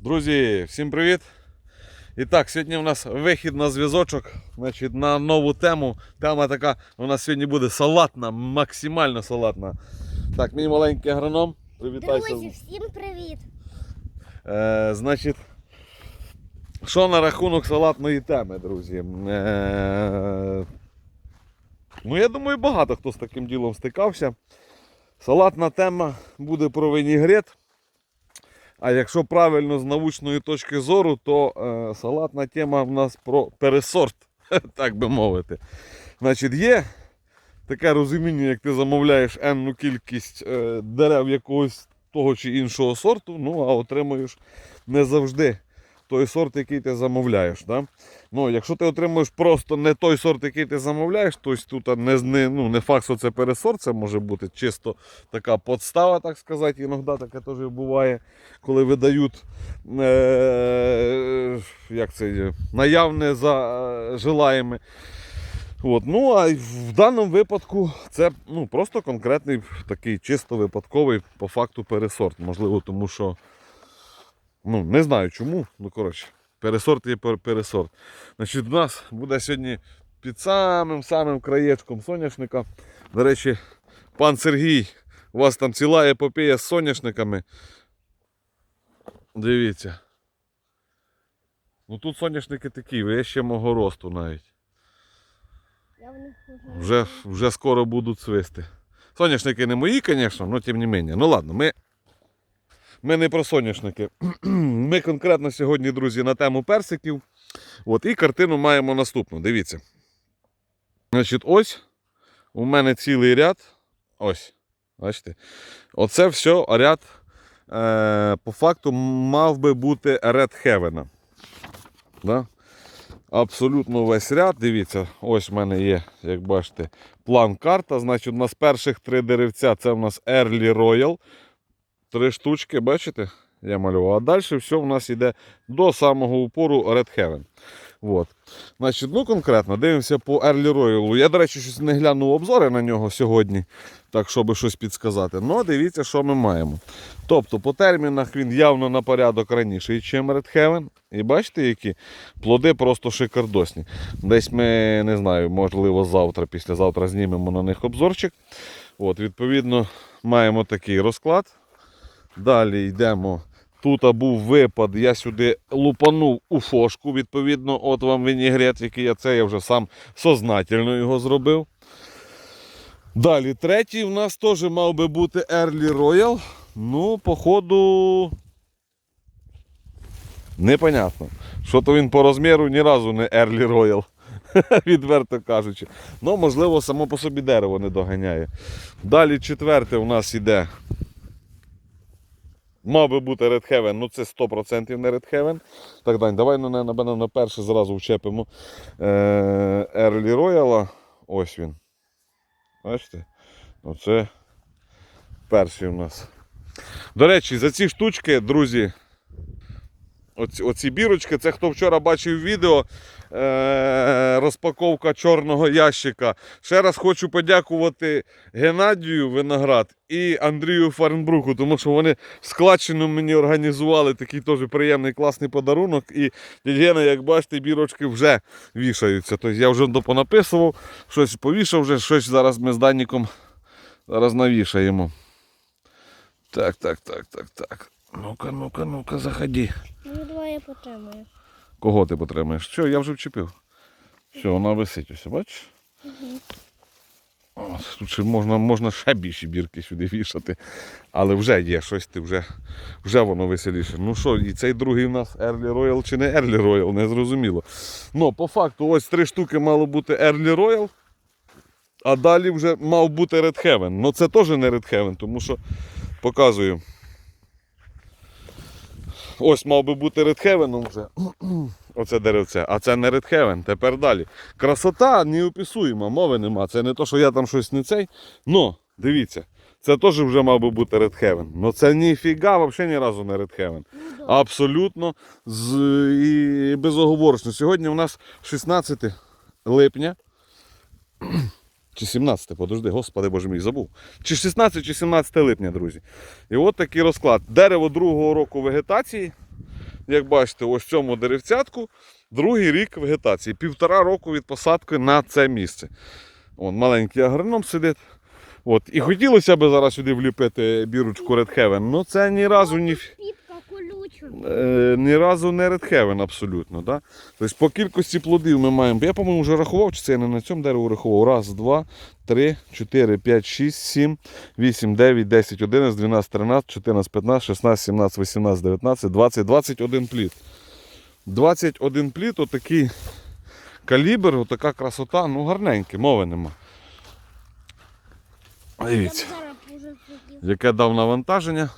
Друзі, всім привіт! І так, сьогодні у нас вихід на зв'язочок значить, на нову тему. Тема така у нас сьогодні буде салатна, максимально салатна. Так, мій маленький агроном. Привітайся. Друзі, всім привіт! Е, значить, що на рахунок салатної теми, друзі? Е, ну, я думаю, багато хто з таким ділом стикався. Салатна тема буде про вінігрет. А якщо правильно з научної точки зору, то е, салатна тема в нас про пересорт, так би мовити. Значить, є таке розуміння, як ти замовляєш енну кількість е, дерев якогось того чи іншого сорту, ну а отримуєш не завжди той сорт, який ти замовляєш. Да? Ну, якщо ти отримуєш просто не той сорт, який ти замовляєш, то тут не, не, ну, не факт, що це пересорт, це може бути чисто така подстава, так сказати. Іноді таке теж буває, коли видають е, як це, наявне за е, желаєме. От. Ну, а в даному випадку це ну, просто конкретний такий чисто випадковий по факту пересорт. Можливо, тому що ну, не знаю чому. Ну, коротше, пересорт є пересорт. Значить, у нас буде сьогодні під самим самим краєчком соняшника. До речі, пан Сергій, у вас там ціла епопея з соняшниками. Дивіться. Ну тут соняшники такі, ви ще мого росту навіть. Вже, вже скоро будуть свисти. Соняшники не мої, звісно, але тим не менше. Ну ладно, ми, ми не про соняшники. Ми конкретно сьогодні, друзі, на тему персиків. От, і картину маємо наступну. Дивіться. Значить, ось у мене цілий ряд. Ось. Бачите? Оце все ряд. Е, по факту мав би бути Red Heaven. Да? Абсолютно весь ряд. Дивіться, ось в мене є, як бачите, план карта. Значить, у нас перших три деревця це у нас Early Royal. Три штучки, бачите? Я малював. А далі все у нас йде до самого упору Red Heaven. От. Значить, ну конкретно дивимося по Early Royal. Я, до речі, щось не глянув обзори на нього сьогодні, так щоб щось підсказати. Ну, дивіться, що ми маємо. Тобто, по термінах він явно на порядок раніше, ніж Red Heaven. І бачите, які плоди просто шикардосні. Десь ми не знаю, можливо, завтра, післязавтра знімемо на них обзорчик. От, відповідно, маємо такий розклад. Далі йдемо. Тут був випад, я сюди лупанув у фошку, відповідно, от вам вінігрет, який я це я вже сам сознательно його зробив. Далі, третій у нас теж мав би бути Early Royal. Ну, походу, непонятно. Що то він по розміру ні разу не Early Royal, відверто кажучи. Ну, можливо, само по собі дерево не доганяє. Далі четверте у нас іде. Мав би бути Red Heaven, ну це 100% не Red Heaven. Так, Дань, давай ну, на, на, перше зразу вчепимо е, Early Royal. Ось він. Бачите? Це перший у нас. До речі, за ці штучки, друзі, оці, оці бірочки, це хто вчора бачив відео, е, розпаковка чорного ящика. Ще раз хочу подякувати Геннадію Виноград і Андрію Фарнбруху, тому що вони складчину мені організували такий теж приємний класний подарунок. І дядь Гена, як бачите, бірочки вже вішаються. Тобто я вже допонаписував, щось повішав, вже щось зараз ми з Даніком зараз навішаємо. Так, так, так, так, так. Ну-ка, ну-ка, ну-ка, заходи. Ну, давай я потримаю. Кого ти потримаєш? Що, я вже вчепив. Все, вона висить ось, бачиш? О, Тут ще можна, можна ще більші бірки сюди вішати. Але вже є щось, ти вже, вже воно веселіше. Ну що, і цей другий у нас Early Royal чи не Early Royal, не зрозуміло. Ну, по факту, ось три штуки мало бути Early Royal, а далі вже мав бути Red Heaven. Ну це теж не Red Heaven, тому що показую. Ось мав би бути Red Heaven вже. Оце деревце, а це не Red Heaven. Тепер далі. Красота неописуєма, мови нема. Це не то, що я там щось не цей. Ну, дивіться, це теж вже мав би бути Red Heaven. Ну це ніфіга, взагалі ні разу не Red Heaven. Ну, Абсолютно з, і безоговорочно. Сьогодні у нас 16 липня. Чи 17, подожди, господи боже мій, забув. Чи 16 чи 17 липня, друзі. І от такий розклад. Дерево другого року вегетації. як бачите, ось цьому деревцятку другий рік вегетації. Півтора року від посадки на це місце. Вон, маленький агроном сидить. От. І хотілося б зараз сюди вліпити бірочку Red Heaven, але це ні разу ні. Е, ні разу не Red Heaven абсолютно. Да? Тобто по кількості плодів ми маємо. Я, по-моєму, вже рахував, чи це я не на цьому дереву рахував. Раз, два, три, чотири, п'ять, шість, сім, вісім, дев'ять, десять, одинадцять, дванадцять, тринадцять, чотирнадцять, п'ятнадцять, шістнадцять, сімнадцять, вісімнадцять, дев'ятнадцять, двадцять, двадцять один плід. 21 плід, отакий калібр, отака красота, ну гарненький, мови нема. Дивіться яке дав навантаження.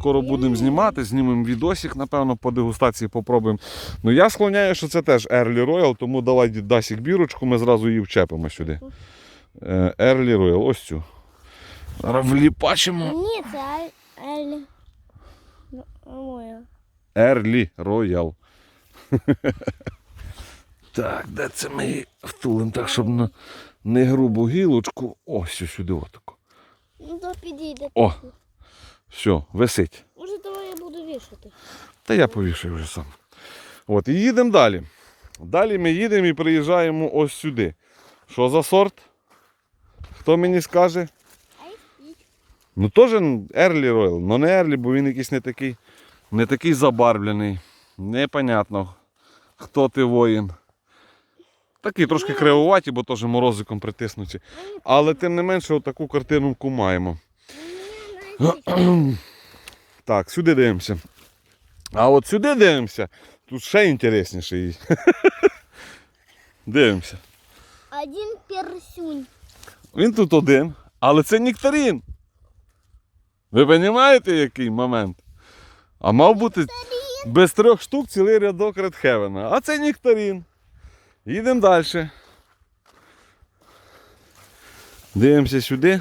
Скоро будемо знімати, знімемо відосик, напевно, по дегустації попробуємо. Ну я склоняю, що це теж Early Royal, тому давай Дасік бірочку, ми зразу її вчепимо сюди. Е, Early Royal, ось цю. Зараз вліпачимо. Ні, це Елі. Ну. Early Royal. Так, де це ми її втулимо так, щоб на не грубу гілочку. Ось сюди отако. Ну то підійде. О. Все, висить. Може, давай я буду вішати. Та я повішаю вже сам. От, і їдемо далі. Далі ми їдемо і приїжджаємо ось сюди. Що за сорт? Хто мені скаже? Ну теж Early Royal, але не Early, бо він якийсь не такий, не такий забарвлений. Непонятно, хто ти воїн. Такий трошки кривуваті, бо теж морозиком притиснуті. Але тим не менше, отаку картинку маємо. Так, сюди дивимося. А от сюди дивимося, тут ще інтересніше. Дивимося. один персюнь. Він тут один, але це нектарин. Ви розумієте, який момент? А мав бути без трьох штук цілий рядок редхевена. А це нектарин. Їдемо далі. Дивимося сюди.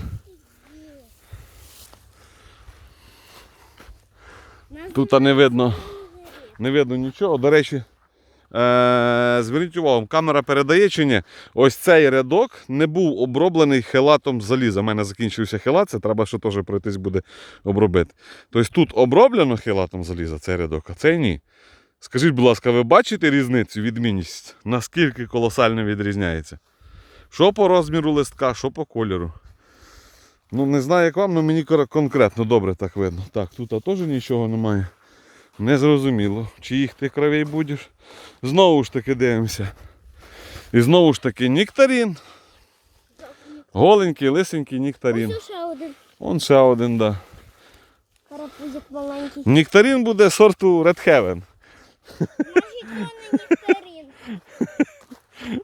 Тут не видно, не видно нічого. До речі, е- зверніть увагу, камера передає чи ні. Ось цей рядок не був оброблений хелатом заліза. У мене закінчився хелат, це треба ще теж пройтись буде обробити. Тобто тут оброблено хелатом заліза цей рядок, а цей ні. Скажіть, будь ласка, ви бачите різницю, відмінність? Наскільки колосально відрізняється? Що по розміру листка, що по кольору? Ну, не знаю, як вам, але мені конкретно добре так видно. Так, тут теж нічого немає. Незрозуміло, чи їх ти кровей будеш. Знову ж таки дивимося. І знову ж таки нектарин. Голенький, лисенький нектарин. Ось ще один Он ще один, да. карапузик маленький. Нектарин буде сорту Red Heaven.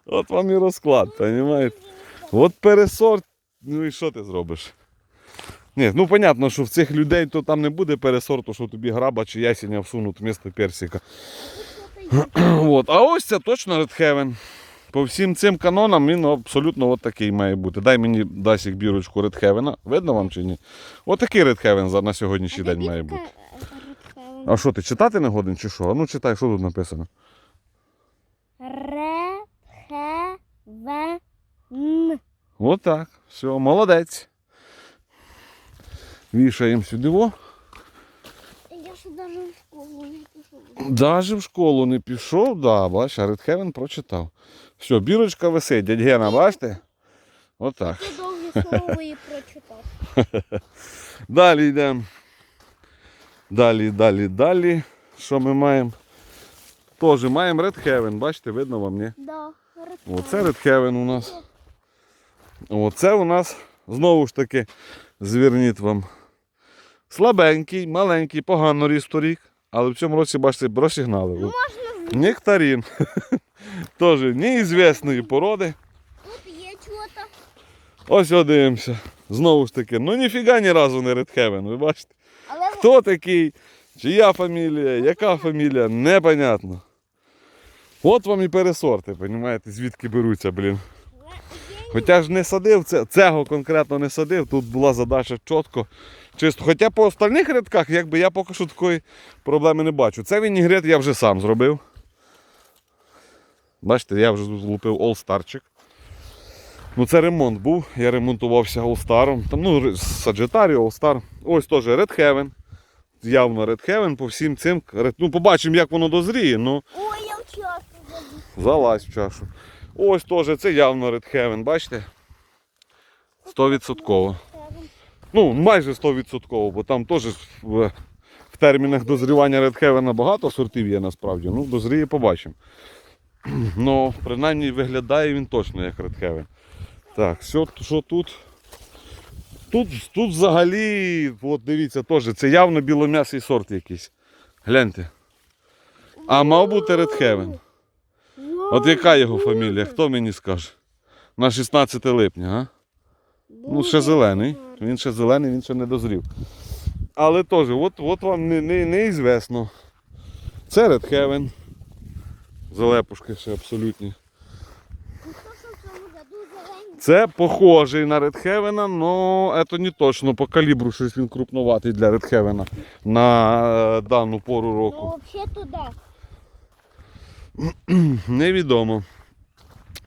От вам і розклад, розумієте? От пересорт, ну і що ти зробиш? Ні, ну понятно, що в цих людей то там не буде пересорту, що тобі граба чи ясеня всунуть вмісто персика. От. А ось це точно Red Heaven. По всім цим канонам він абсолютно от такий має бути. Дай мені Дасік бірочку Red Heaven. Видно вам чи ні? От такий Red Heaven на сьогоднішній день має бути. А що ти читати не годен чи що? А ну читай, що тут написано. Ре, хе, ве, н. От так. Все, молодець. Вішаємо сюди. О. Я ще навіть в школу не пішов. Даже в школу не пішов, да, бач, а Редхевен прочитав. Все, бірочка висить, дядь Гена, бачите? Отак. Ти довгі слово і прочитав. Далі йдемо. Далі, далі, далі. Що ми маємо? Теж маємо Red Heaven, бачите, видно вам, ні? Да, Оце Red Heaven у нас. Оце у нас, знову ж таки, зверніть вам. Слабенький, маленький, погано ріс торік, але в цьому році, бачите, розігнали. Можна Нектарин. Теж неізвісної породи. тут є чого-то. Ось дивимося. Знову ж таки, ну ніфіга ні разу не Heaven, ви бачите? Але Хто такий? Чия фамілія, яка фамілія, непонятно. От вам і пересорти, розумієте, звідки беруться, блін. Хоча ж не садив, це, цього конкретно не садив, тут була задача чітко. Чисто. Хоча по остальних рядках, якби я поки що такої проблеми не бачу. Це вінігрет я вже сам зробив. Бачите, я вже злупив All-Starчик. Ну це ремонт був, я ремонтувався All-Star. Там, ну, Sagittario, All-Star. Ось теж Red Heaven. явно редхевен по всім цим. Ну, побачимо, як воно дозріє. Ну, Ой, я в забув. залазь в чашу. Ось теж це явно редхевен, бачите? 100%. Ну, майже 100%, бо там теж в, в термінах дозрівання редхевена багато сортів є насправді. Ну, дозріє, побачимо. Ну, принаймні виглядає він точно як редхевен. Так, що, що тут? Тут, тут взагалі, от дивіться, теж, це явно білом'ясий сорт якийсь. Гляньте. А мав бути редхевен. От яка його фамілія? Хто мені скаже? На 16 липня, а? Ну, ще зелений. Він ще зелений, він ще не дозрів. Але теж, от, от вам не, не, неізвісно. Це Red Heaven. Залепушки ще абсолютні. Це похожий на Red Heaven, але це не точно. По калібру щось він крупноватий для Red Heaven на е, дану пору року. Ну, взагалі туди. Невідомо.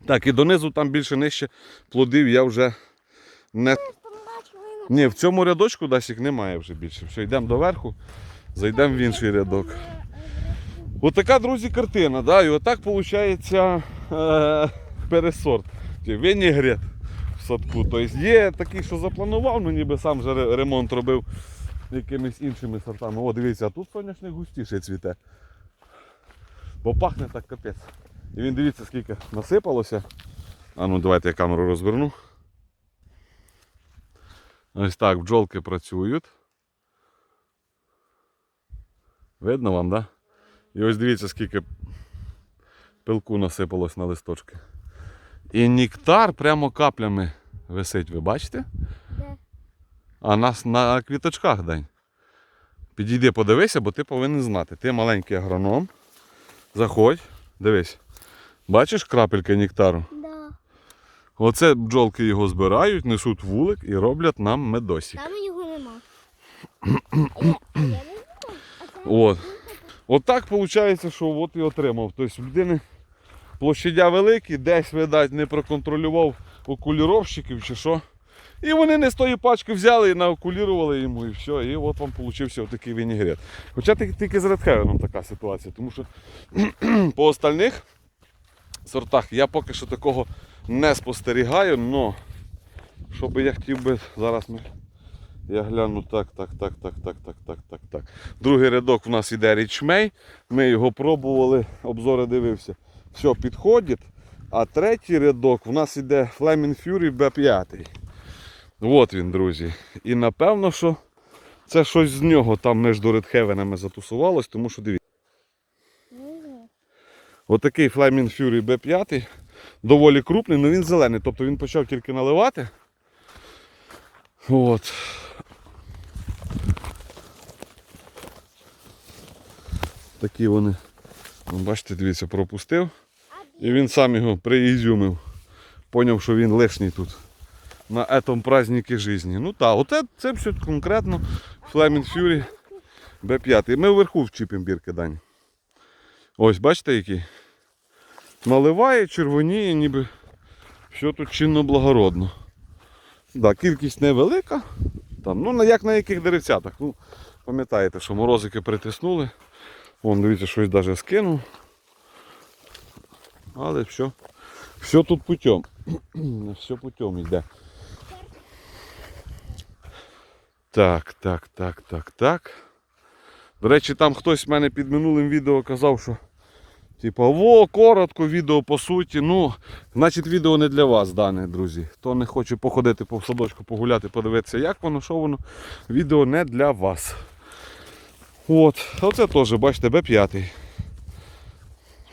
Так, і донизу там більше нижче плодів я вже не Ні, в цьому рядочку Дасік немає вже більше. Все, йдемо до верху, зайдемо в інший рядок. Отака, друзі, картина. Да? І отак виходить е- пересорт. Чи Вінігрет в садку. Тобто є такий, що запланував, ну ніби сам же ремонт робив якимись іншими сортами. О, дивіться, а тут соняшник густіше цвіте. Бо пахне так капець. І він дивіться, скільки насипалося. А ну давайте я камеру розверну. Ось так бджолки працюють. Видно вам, так? Да? І ось дивіться, скільки пилку насипалось на листочки. І нектар прямо каплями висить, ви бачите? Де? А нас на квіточках день. Підійди, подивися, бо ти повинен знати. Ти маленький агроном. Заходь, дивись. Бачиш крапельки нектару? Да. Оце бджолки його збирають, несуть вулик і роблять нам медосик. Там його нема. От. От так виходить, що от і отримав. Тобто в людини площадя великі, десь, видать, не проконтролював окуліровщиків чи що. І вони не з тої пачки взяли і наокулірували йому і все. І от вам получився отакий вінігрет. Хоча тільки- з редхевеном така ситуація, тому що по остальних сортах я поки що такого не спостерігаю, але що би я хотів би зараз ми. Я гляну так, так, так, так, так, так, так, так, так. Другий рядок в нас іде річмей. Ми його пробували, обзори дивився. Все підходить. А третій рядок в нас іде Flaming Fury B5. От він, друзі. І напевно, що це щось з нього там між редхевенами затусувалось, тому що дивіться. Отакий Flaming Fury B5. Доволі крупний, але він зелений. Тобто він почав тільки наливати. От. Такі вони. Ну, Бачите, дивіться, пропустив. І він сам його приізюмив. Поняв, що він лишній тут. На этом празднике житті. Ну так, оце це все конкретно Flaming Fury B5. Ми вверху вчіпимо бірки дані. Ось, бачите який? Наливає, червоніє, ніби все тут чинно благородно. Да, кількість невелика. Там, ну, як на яких деревцятах. Ну, пам'ятаєте, що морозики притиснули. Вон, дивіться, щось навіть скинув. Але все, все тут путем. все путем йде. Так, так, так, так, так. До речі, там хтось в мене під минулим відео казав, що типа, во, коротко, відео по суті. Ну, значить, відео не для вас, дане, друзі. Хто не хоче походити по садочку, погуляти, подивитися, як воно, що воно. Відео не для вас. От, оце теж, бачите, Б5.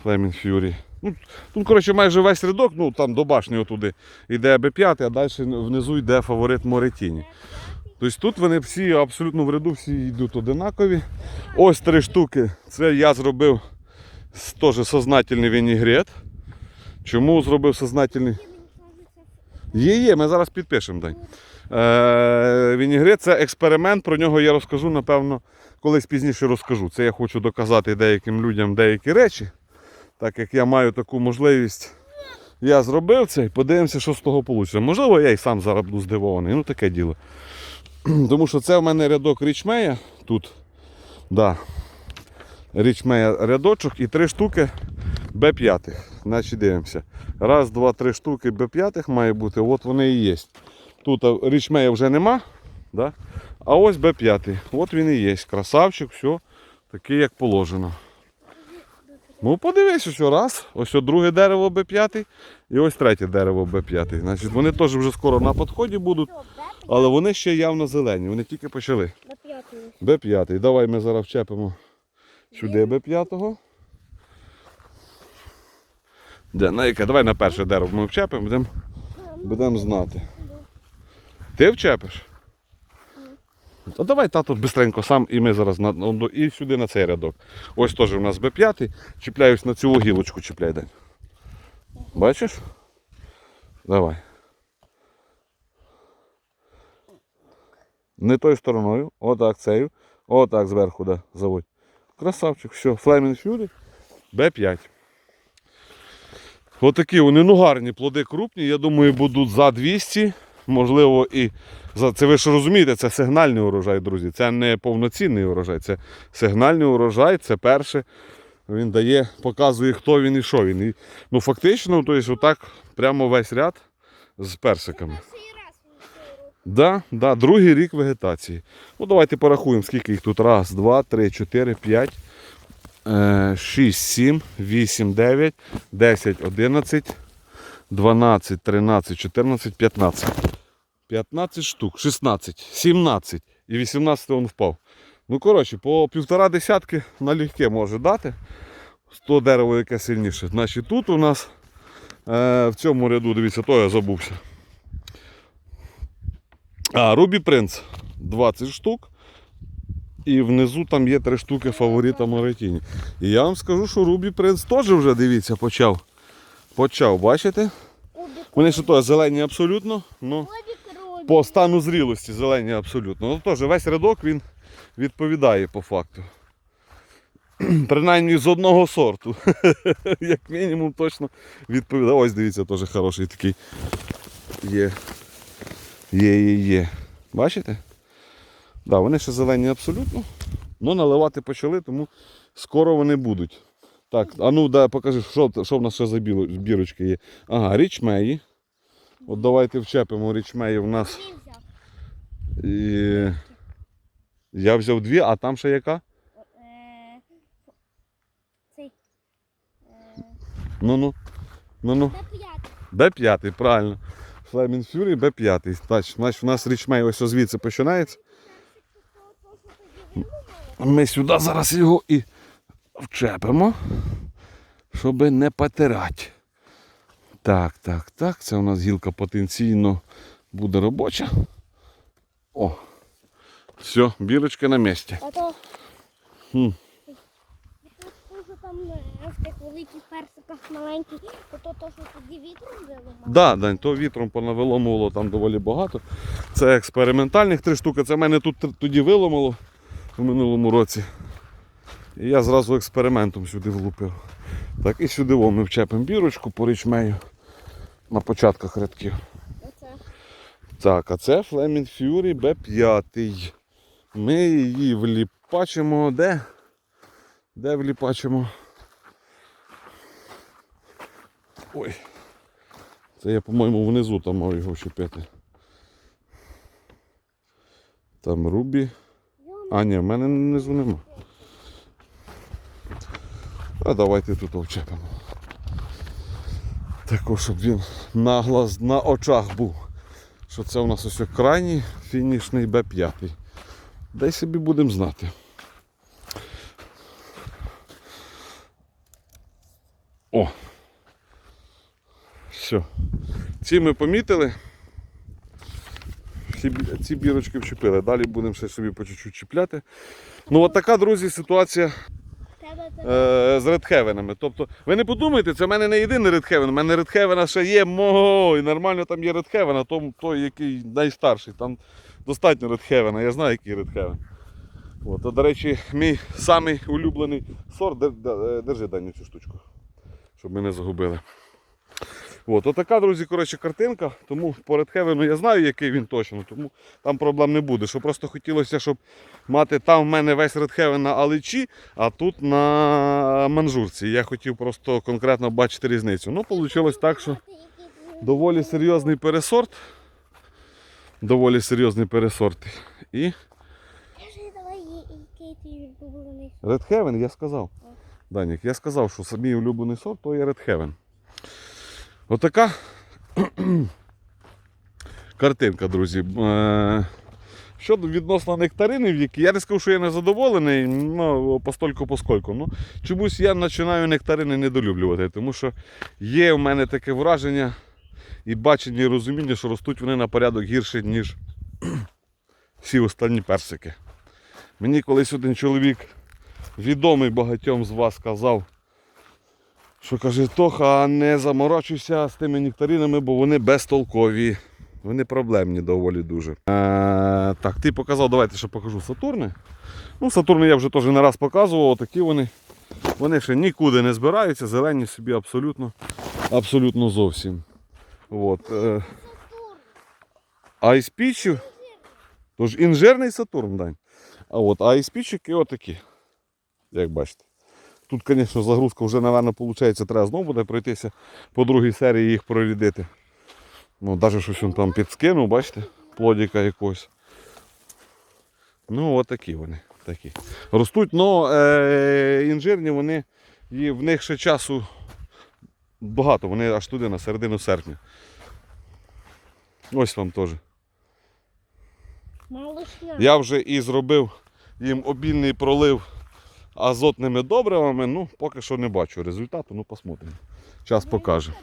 Flaming Fury. Ну, тут, коротше, майже весь рядок, ну там до башні отуди йде Б5, а далі внизу йде фаворит Моретіні. Тобто тут вони всі абсолютно в ряду всі йдуть одинакові. Ось три штуки. Це я зробив теж сознательний вінігрет. Чому зробив сознательний? Є, є, ми зараз підпишемо день. Е, вінігрет це експеримент, про нього я розкажу, напевно, колись пізніше розкажу. Це я хочу доказати деяким людям деякі речі. Так як я маю таку можливість, я зробив це і подивимося, що з того вийде. Можливо, я і сам зараз буду здивований. Ну таке діло. Тому що це в мене рядок річмея тут. Да. Річмея рядочок і три штуки Б5. Значить дивимося. Раз, два, три штуки Б5 має бути, от вони і є. Тут річмея вже нема. Да? А ось Б5. От він і є. Красавчик, все такий, як положено. Ну, подивись, ось раз. Ось друге дерево Б5 і ось третє дерево Б5. Значить, вони теж вже скоро на підході будуть, але вони ще явно зелені, вони тільки почали. На п'ятий. Б5. Давай ми зараз вчепимо сюди Б5. Де, на яке? Давай на перше дерево ми вчепимо, будемо будем знати. Ти вчепиш? То давай тато бистренько сам і ми зараз на, і сюди на цей рядок. Ось теж у нас Б5. Чіпляюсь на цю гілочку, чіпляй день. Бачиш? Давай. Не тою стороною, отак цею, отак зверху, да, заводь. Красавчик, все, Flaming Fury Б5. Отакі вони ну гарні плоди крупні, я думаю, будуть за 200. Можливо, і за це ви ж розумієте, це сигнальний урожай, друзі. Це не повноцінний урожай, це сигнальний урожай, це перше. Він дає, показує, хто він і що він. І, ну, фактично, тобто, отак прямо весь ряд з персиками. Да, да, другий рік вегетації. Ну, давайте порахуємо, скільки їх тут. Раз, два, три, чотири, п'ять, е, шість, сім, вісім, дев'ять, десять, одинадцять, дванадцять, тринадцять, чотирнадцять, п'ятнадцять. 15 штук, 16, 17 і 18 він впав. Ну, коротше, по півтора десятки налегке може дати. 100 дерево яке сильніше. Значить, тут у нас е, в цьому ряду, дивіться, то я забувся. А, Рубі Принц 20 штук. І внизу там є 3 штуки фаворита Моретіні. І я вам скажу, що Рубі Принц теж вже дивіться, почав. Почав, бачите? Вони ще то зелені абсолютно. Ну. По стану зрілості зелені абсолютно. Ну теж весь рядок він відповідає по факту. Принаймні з одного сорту. Як мінімум точно відповідає. Ось дивіться, теж хороший такий. Є. Є, є, є. Бачите? Да, вони ще зелені абсолютно. Ну, наливати почали, тому скоро вони будуть. Так, а ну да, покажи, що, що в нас ще за бірочки є. Ага, річмеї. От давайте вчепимо річмеї в нас. І... Я взяв дві, а там ще яка? Е. Е, Ну-ну. Ну-ну. П'ятий. Б5, правильно. Flaming Fury Б5. Значить, значить, у нас річмей ось звідси починається. Ми сюди зараз його і вчепимо, щоб не потирати. Так, так, так. Це у нас гілка потенційно буде робоча. О. Все, бірочка на місці. А то. Хм. Дуже там е, в тих великих персиках маленький, то то, то що тоді вітром виламав. Да, Дань, то вітром понавиломувало там доволі багато. Це експериментальних три штуки. Це мене тут тоді виломало в минулому році. І я зразу експериментом сюди влупив. Так, і сюди во, ми вчепимо бірочку по річмею на початках рядків. Оце. Так, а це Flaming Fury B5. Ми її вліпачимо де? Де вліпачимо? Ой. Це я, по-моєму, внизу там мав його вчепити. Там Рубі. А, ні, в мене внизу нема. А давайте тут вчепимо. Також, щоб він на глаз, на очах був. Що це у нас ось крайній фінішний Б5. Дай собі будемо знати. О! Все. Ці ми помітили. Ці, ці бірочки вчепили. Далі будемо ще собі по чуть-чуть чіпляти. Ну от така, друзі, ситуація. Е, з редхевенами. Тобто, ви не подумайте, це в мене не єдиний редхевен. У мене редхевена ще є, мого, і нормально там є редхевена, той, той, який найстарший. Там достатньо редхевена, я знаю, який редхевен. От, а, до речі, мій самий улюблений сорт, Дер- держи Даню цю штучку, щоб ми не загубили. От, отака, друзі, коротше, картинка. Тому по Редхевену я знаю, який він точно, тому там проблем не буде. Що просто хотілося, щоб мати там в мене весь Редхевен на Аличі, а тут на манжурці. Я хотів просто конкретно бачити різницю. Ну, вийшло так, що доволі серйозний пересорт. Доволі серйозний пересорт. І Heaven, я сказав. Данік, я сказав, що самий улюблений сорт то є Red Heaven. Отака картинка, друзі. Е, Щодо відносно нектаринів, які я не скажу, що я не задоволений, ну, постольку поскольку. Ну, чомусь я починаю нектарини недолюблювати, тому що є в мене таке враження і бачення, і розуміння, що ростуть вони на порядок гірше, ніж всі останні персики. Мені колись один чоловік відомий багатьом з вас сказав, що каже, Тоха, не заморочуйся з тими нектаринами, бо вони безтолкові. Вони проблемні доволі дуже. Е, так, ти показав, давайте ще покажу Сатурни. Ну, Сатурни я вже теж не раз показував, такі вони. Вони ще нікуди не збираються, зелені собі абсолютно, абсолютно зовсім. От, е, а із піччю, тож інжирний Сатурн, Дань. А от, а із пічики отакі. Як бачите. Тут, звісно, загрузка вже, мабуть, виходить, треба знову буде пройтися по другій серії їх прорядити. Ну, навіть щось він там підскинув, бачите, плодіка якогось. Ну, от такі вони. Такі. Ростуть, але е, інжирні вони, і в них ще часу багато, вони аж туди на середину серпня. Ось вам теж. Я вже і зробив їм обільний пролив азотними добривами. Ну, поки що не бачу результату, ну посмотримо. Час покаже.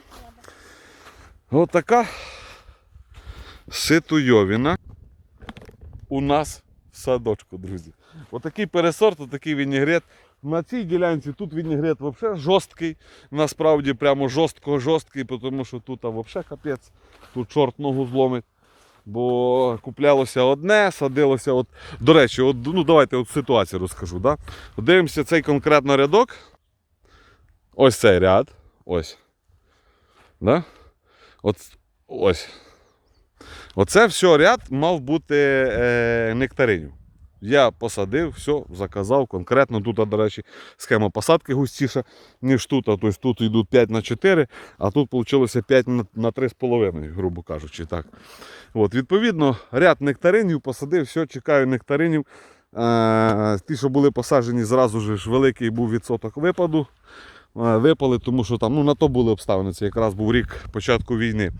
Ось така ситуйовіна у нас в садочку, друзі. Отакий пересорт, отакий вінігрет. На цій ділянці тут вінігрет взагалі жорсткий. Насправді прямо жорстко жорсткий, тому що тут взагалі капець. Тут чорт ногу зломить. Бо куплялося одне, садилося. От, до речі, от, ну давайте от ситуацію розкажу. Да? Дивимося цей конкретно рядок. Ось цей ряд. Ось. Да? От, ось. Оце все ряд мав бути е, нектаринів. Я посадив, все, заказав конкретно. Тут, до речі, схема посадки густіша, ніж тут. Тобто тут йдуть 5 на 4, а тут вийшло 5 на, на 3,5, грубо кажучи. так. От, відповідно, ряд нектаринів посадив, все, чекаю нектаринів. Е, ті, що були посаджені, зразу ж великий був відсоток випаду. Е, Випали, тому що там ну, на то були обставини. Це якраз був рік початку війни.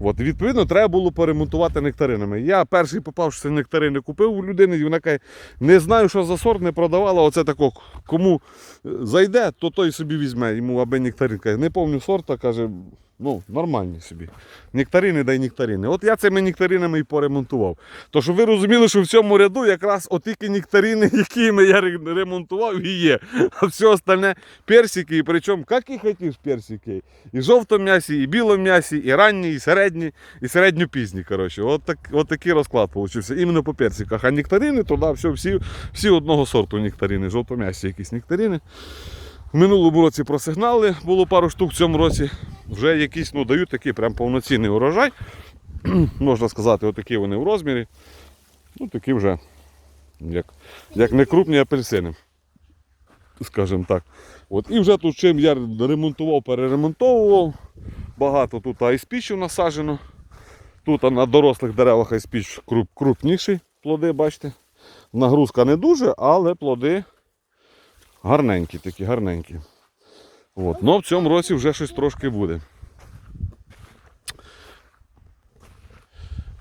От, відповідно, треба було поремонтувати нектаринами. Я перший попав, що це нектарини купив у людини, і вона каже, не знаю, що за сорт не продавала. Оце тако, кому е, зайде, то той собі візьме. Йому аби нектарин каже, не повню сорта, каже, ну, нормальні собі. Нектарини дай нектарини. От я цими нектаринами і поремонтував. То що ви розуміли, що в цьому ряду якраз отільки нектарини, якими я ремонтував, і є. А все остальне персики, і причому, як і хотів персики. І жовто м'ясі, і біло м'ясі, і ранні, і середні, і середньопізні. Коротше. От, так, от такий розклад вийшов. Іменно по персиках. А нектарини, то да, все, всі, всі одного сорту нектарини, жовтом'ясі якісь нектарини. В минулому році просигнали, було пару штук в цьому році. Вже якісь ну, дають такий прям повноцінний урожай. Можна сказати, отакі вони в розмірі. Ну, такі вже, як, як не крупні апельсини. Скажімо так. От, і вже тут чим я ремонтував, переремонтовував. Багато тут айспічів насаджено. Тут на дорослих деревах айспіч круп, крупніші плоди, бачите. Нагрузка не дуже, але плоди гарненькі, такі гарненькі. От. Ну, в цьому році вже щось трошки буде.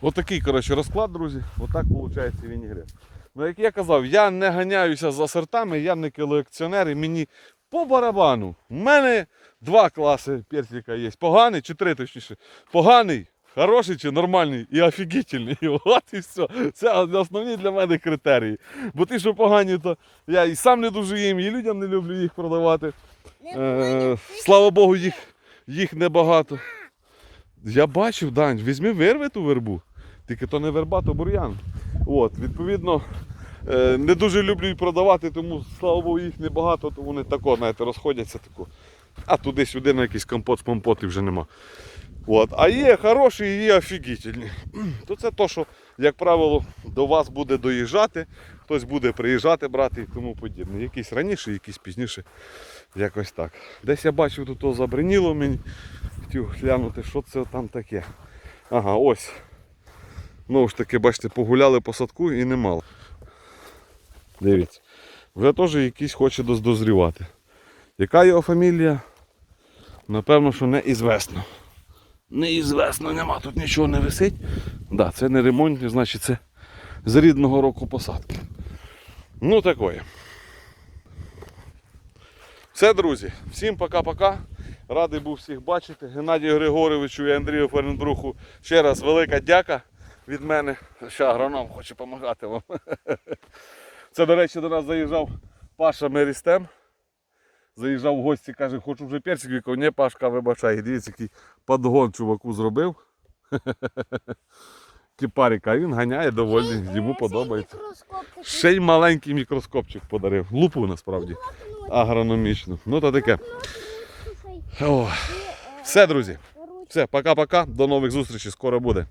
Отакий, коротше, розклад, друзі. Отак виходить вінігрет. Ну, як я казав, я не ганяюся за сортами, я не колекціонер, і мені по барабану. У мене два класи персика є. Поганий чи три точніше. Поганий, хороший чи нормальний і офігітельний. От і все. Це основні для мене критерії. Бо ті, що погані, то я і сам не дуже їм, і людям не люблю їх продавати. Е, слава Богу, їх, їх небагато. Я бачив, Дань, візьми вирви ту вербу. Тільки то не верба, то бур'ян. От, відповідно, е, не дуже люблю їх продавати, тому слава Богу, їх небагато, то вони тако, знаєте, розходяться тако. А туди-сюди на якийсь компот з помпоти вже нема. От. А є хороші і є офігітельні. То це то, що, як правило, до вас буде доїжджати, хтось буде приїжджати брати і тому подібне. Якісь раніше, якісь пізніше. Якось так. Десь я бачив, тут то забриніло мені. Хотів глянути, що це там таке. Ага, ось. Знову ж таки, бачите, погуляли по садку і немало. Дивіться. Вже теж якийсь хоче доз- дозрівати. Яка його фамілія? Напевно, що неізвесно. Неізвесно, нема, тут нічого не висить. Да, це не ремонтні, значить це з рідного року посадки. Ну такое. Все, друзі, всім пока-пока. Радий був всіх бачити. Геннадію Григоровичу і Андрію Ференбруху ще раз велика дяка від мене. Ще агроном хоче допомагати вам. Це, до речі, до нас заїжджав Паша Мерістем. Заїжджав в гості, каже, хочу вже персик віков. Ні, Пашка, вибачай, дивіться, який подгон чуваку зробив. Кіпаріка, а він ганяє доволі, йому подобається. Ще й маленький мікроскопчик подарив. Лупу насправді. Агрономічну. Ну то таке. О, все, друзі. Все, пока-пока. До нових зустрічей. Скоро буде.